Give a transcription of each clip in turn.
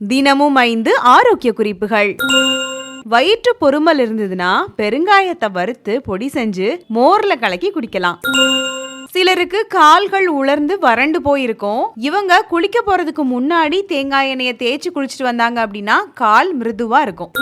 தினமும் ஐந்து ஆரோக்கிய குறிப்புகள். வயிற்று பொறுமல் இருந்ததுன்னா பெருங்காயத்தை வறுத்து பொடி செஞ்சு மோர்ல கலக்கி குடிக்கலாம். சிலருக்கு கால்கள் உலர்ந்து வறண்டு போயிருக்கும். இவங்க குளிக்க போறதுக்கு முன்னாடி தேங்காய் எண்ணெயை தேய்ச்சி குளிச்சுட்டு வந்தாங்க அப்படின்னா கால் மிருதுவா இருக்கும்.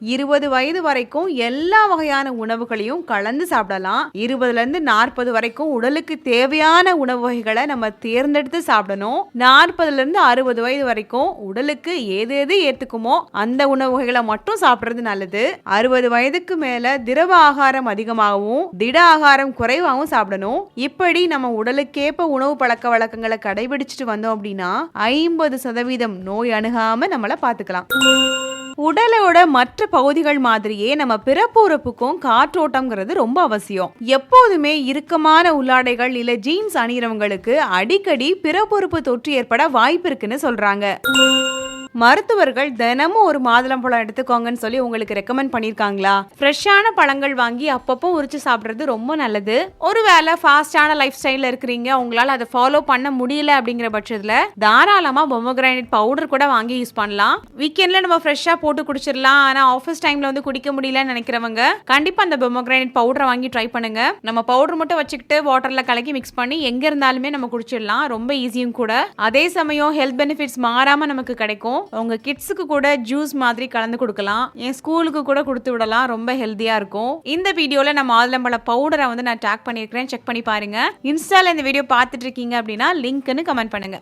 இருபது வயது வரைக்கும் எல்லா வகையான உணவுகளையும் கலந்து சாப்பிடலாம். இருபதுல இருந்து நாற்பது வரைக்கும் உடலுக்கு தேவையான உணவு வகைகளை நம்ம தேர்ந்தெடுத்து சாப்பிடணும். நாற்பதுல இருந்து அறுபது வயது வரைக்கும் உடலுக்கு ஏது எது ஏத்துக்குமோ அந்த உணவு வகைகளை மட்டும் சாப்பிடுறது நல்லது. அறுபது வயதுக்கு மேல திரவ ஆகாரம் அதிகமாகவும் திட ஆகாரம் குறைவாகவும் சாப்பிடணும். இப்படி நம்ம உடலுக்கேற்ப உணவு பழக்க வழக்கங்களை கடைபிடிச்சிட்டு வந்தோம் அப்படின்னா ஐம்பது சதவீதம் நோய் அணுகாம நம்மளை பார்த்துக்கலாம். உடலோட மற்ற பகுதிகள் மாதிரியே நம்ம பிறப்புறுப்புக்கும் காற்றோட்டம்ங்கிறது ரொம்ப அவசியம். எப்போதுமே இறுக்கமான உள்ளாடைகள் இல்ல ஜீன்ஸ் அணிகிறவங்களுக்கு அடிக்கடி பிறப்புறுப்பு தொற்று ஏற்பட வாய்ப்பு இருக்குன்னு சொல்றாங்க. மருத்துவர்கள் தினமும் ஒரு மாதுளம்பழம் எடுத்துக்கோங்கன்னு சொல்லி உங்களுக்கு ரெக்கமெண்ட் பண்ணியிருக்காங்களா? ஃப்ரெஷ்ஷான பழங்கள் வாங்கி அப்பப்போ உரிச்சு சாப்பிட்றது ரொம்ப நல்லது. ஒருவேளை ஃபாஸ்டான லைஃப் ஸ்டைலில் இருக்கிறீங்க உங்களால் அதை ஃபாலோ பண்ண முடியல அப்படிங்கிற பட்சத்தில் தாராளமாக பொமோகிரானைட் பவுடர் கூட வாங்கி யூஸ் பண்ணலாம். வீக்கெண்டில் நம்ம ஃப்ரெஷ்ஷாக போட்டு குடிச்சிடலாம். ஆனால் ஆஃபீஸ் டைமில் வந்து குடிக்க முடியலன்னு நினைக்கிறவங்க கண்டிப்பாக அந்த பொமோகிரானைட் பவுடரை வாங்கி ட்ரை பண்ணுங்க. நம்ம பவுடர் மட்டும் வச்சுக்கிட்டு வாட்டரில் கலக்கி மிக்ஸ் பண்ணி எங்கே இருந்தாலுமே நம்ம குடிச்சிடலாம். ரொம்ப ஈஸியும் கூட. அதே சமயம் ஹெல்த் பெனிஃபிட்ஸ் மாறாமல் நமக்கு கிடைக்கும். உங்க கிட்ஸுக்கு கூட ஜூஸ் மாதிரி கலந்து கொடுக்கலாம். என் ஸ்கூலுக்கு கூட கொடுத்து விடலாம். ரொம்ப ஹெல்த்தியா இருக்கும். இந்த வீடியோல நான் மாதுளம்பழ பவுடரை வந்து நான் டேக் பண்ணியிருக்கிறேன் செக் பண்ணி பாருங்க. இன்ஸ்டால இந்த வீடியோ பார்த்துட்டு இருக்கீங்க அப்படின்னா லிங்க்னு கமெண்ட் பண்ணுங்க.